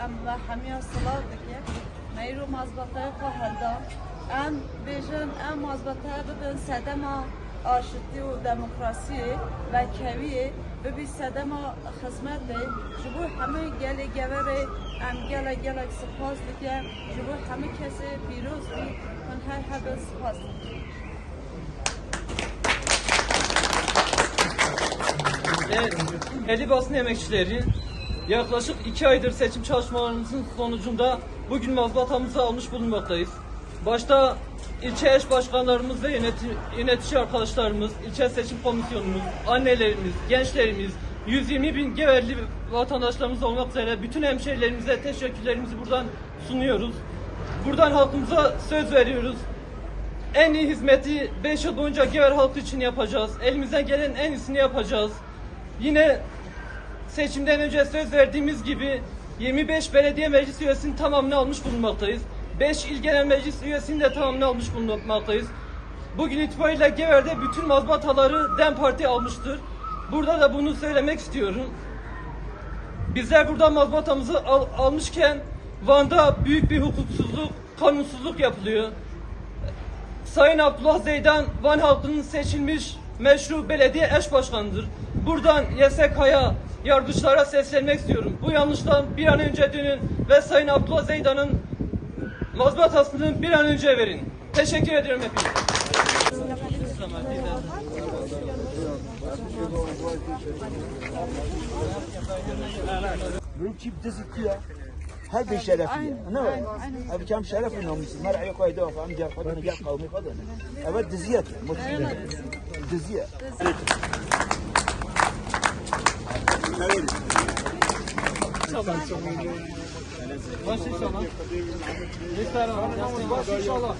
ام و همه صلاح دکه میرو مزبطه که هلدا ام بیجن ام مزبطه ببین سدم آشتی و دموکراسی و کوی ببین سدم خدمت دی جبو همه گل گوره ام گل گل سپاس دکه جبو همه کسی پیروز بی من هر هر سپاس دکه Evet, Eli basın emekçileri yaklaşık iki aydır seçim çalışmalarımızın sonucunda bugün mazbatamızı almış bulunmaktayız. Başta ilçe eş başkanlarımız ve yönetici, arkadaşlarımız, ilçe seçim komisyonumuz, annelerimiz, gençlerimiz, 120 bin Geverli vatandaşlarımız olmak üzere bütün hemşehrilerimize teşekkürlerimizi buradan sunuyoruz. Buradan halkımıza söz veriyoruz. En iyi hizmeti 5 yıl boyunca Gever halkı için yapacağız. Elimizden gelen en iyisini yapacağız. Yine seçimden önce söz verdiğimiz gibi 25 belediye meclis üyesinin tamamını almış bulunmaktayız. 5 il genel meclis üyesinin de tamamını almış bulunmaktayız. Bugün itibariyle Gever'de bütün mazbataları DEM Parti almıştır. Burada da bunu söylemek istiyorum. Bizler burada mazbatamızı al- almışken Van'da büyük bir hukuksuzluk, kanunsuzluk yapılıyor. Sayın Abdullah Zeydan Van halkının seçilmiş meşru belediye eş başkanıdır. Buradan YSK'ya, yargıçlara seslenmek istiyorum. Bu yanlıştan bir an önce dönün ve Sayın Abdullah Zeydan'ın mazbatasını bir an önce verin. Teşekkür ediyorum hepinize. بروك شي بتزكية هاي بشرفية أنا أبي كم شرف إنهم ما رأيك وايد واقع عم جاب خدنا جاب قومي خدنا أبد دزيات مش دزيات Baş inşallah. Lütfen baş inşallah.